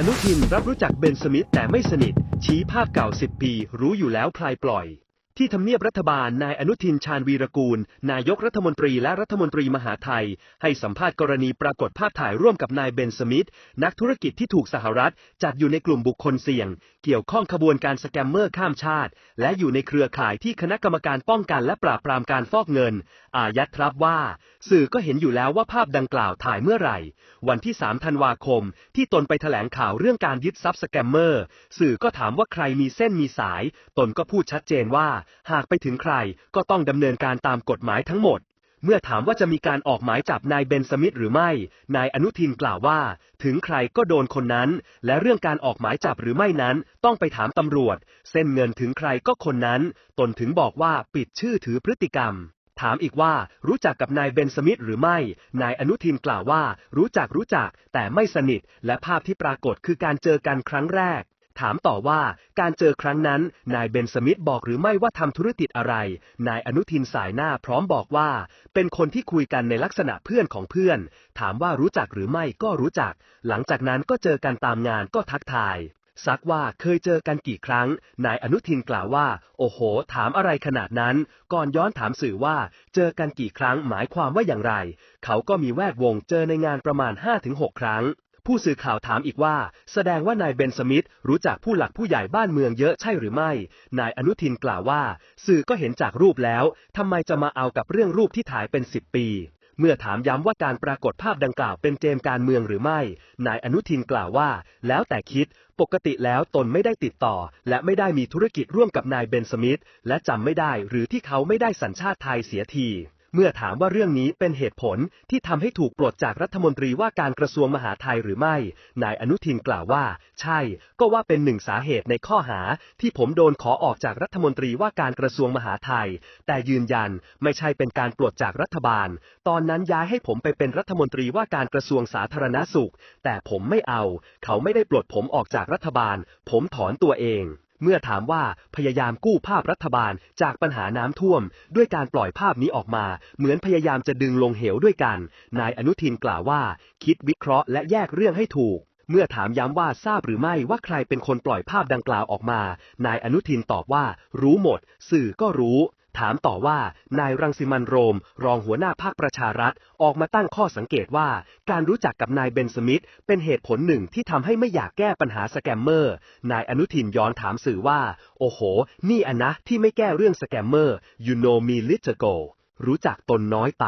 อนุทินรับรู้จักเบนสมิธแต่ไม่สนิท ชี้ภาพเก่า 10 ปี รู้อยู่แล้วคลายปล่อย ที่ทำเนียบรัฐบาลนายอนุทินชาญวีรกูล นายกรัฐมนตรีและรัฐมนตรีมหาไทย ให้สัมภาษณ์กรณีปรากฏภาพถ่ายร่วมกับนายเบนสมิธนักธุรกิจที่ถูกสหรัฐ จัดอยู่ในกลุ่มบุคคลเสี่ยง เกี่ยวข้องขบวนการสแกมเมอร์ข้ามชาติ และอยู่ในเครือข่ายที่คณะกรรมการป้องกันและปราบปรามการฟอกเงิน อายัดครับว่า สื่อก็เห็นอยู่แล้วว่าภาพดังกล่าวถ่ายเมื่อไหร่ วันที่ 3 ธันวาคม ที่ตนไปแถลงข่าวเรื่องการยึดทรัพย์สแกมเมอร์ สื่อก็ถามว่าใครมีเส้นมีสาย ตนก็พูดชัดเจนว่าหากไปถึงใครก็ต้องดำเนินการตามกฎหมายทั้งหมด เมื่อถามว่าจะมีการออกหมายจับนายเบนสมิธหรือไม่ นายอนุทินกล่าวว่า ถึงใครก็โดนคนนั้น และเรื่องการออกหมายจับหรือไม่นั้น ต้องไปถามตำรวจ เส้นเงินถึงใครก็คนนั้น ตนถึงบอกว่าปิดชื่อถือพฤติกรรมถามอีกว่ารู้จักกับนายเบนสมิธหรือไม่ นายอนุทินกล่าวว่า รู้จักรู้จักแต่ไม่สนิท และภาพที่ปรากฏคือการเจอกันครั้งแรก ถามต่อว่าการเจอครั้งนั้น นายเบนสมิธบอกหรือไม่ว่าทำธุรกิจอะไร นายอนุทินสายหน้าพร้อมบอกว่า เป็นคนที่คุยกันในลักษณะเพื่อนของเพื่อน ถามว่ารู้จักหรือไม่ก็รู้จัก หลังจากนั้นก็เจอกันตามงานก็ทักทาย ซักว่าเคยเจอกันกี่ครั้ง นายอนุทินกล่าวว่า โอ้โห ถามอะไรขนาดนั้น ก่อนย้อนถามสื่อว่า เจอกันกี่ครั้งหมายความว่าอย่างไร เขาก็มีแวดวงเจอในงานประมาณ 5-6 ครั้ง ผู้สื่อข่าวถามอีกว่า แสดงว่านายเบนสมิธรู้จักผู้หลักผู้ใหญ่บ้านเมืองเยอะใช่หรือไม่ นายอนุทินกล่าวว่า สื่อก็เห็นจากรูปแล้วทำไมจะมาเอากับเรื่องรูปที่ถ่ายเป็น 10 ปีเมื่อถามย้ำว่าการปรากฏภาพดังกล่าวเป็นเกมการเมืองหรือไม่ นายอนุทินกล่าวว่า แล้วแต่คิด ปกติแล้วตนไม่ได้ติดต่อ และไม่ได้มีธุรกิจร่วมกับนายเบนสมิธและจำไม่ได้หรือที่เขาไม่ได้สัญชาติไทยเสียที เมื่อถามว่าเรื่องนี้เป็นเหตุผลที่ทำให้ถูกปลดจากรัฐมนตรีว่าการกระทรวงมหาดไทยหรือไม่ นายอนุทินกล่าวว่า ใช่ ก็ว่าเป็นหนึ่งสาเหตุในข้อหา ที่ผมโดนขอออกจากรัฐมนตรีว่าการกระทรวงมหาดไทย แต่ยืนยันไม่ใช่เป็นการปลดจากรัฐบาล ตอนนั้นย้ายให้ผมไปเป็นรัฐมนตรีว่าการกระทรวงสาธารณสุข แต่ผมไม่เอา เขาไม่ได้ปลดผมออกจากรัฐบาล ผมถอนตัวเอง เมื่อถามว่าพยายามกู้ภาพรัฐบาลจากปัญหาน้ำท่วม ด้วยการปล่อยภาพนี้ออกมา เหมือนพยายามจะดึงลงเหวด้วยกัน นายอนุทินกล่าวว่า คิดวิเคราะห์และแยกเรื่องให้ถูก เมื่อถามย้ำว่าทราบหรือไม่ว่าใครเป็นคนปล่อยภาพดังกล่าวออกมา นายอนุทินตอบว่า รู้หมด สื่อก็รู้ ถามต่อว่านายรังสิมันโรม รองหัวหน้าภาคประชารัฐ ออกมาตั้งข้อสังเกตว่าการรู้จักกับนายเบนสมิธเป็นเหตุผลหนึ่งที่ทำให้ไม่อยากแก้ปัญหาสแกมเมอร์ นายอนุทินย้อนถามสื่อว่า โอ้โห นี่อันนะที่ไม่แก้เรื่องสแกมเมอร์ you know me little go รู้จักตนน้อยไป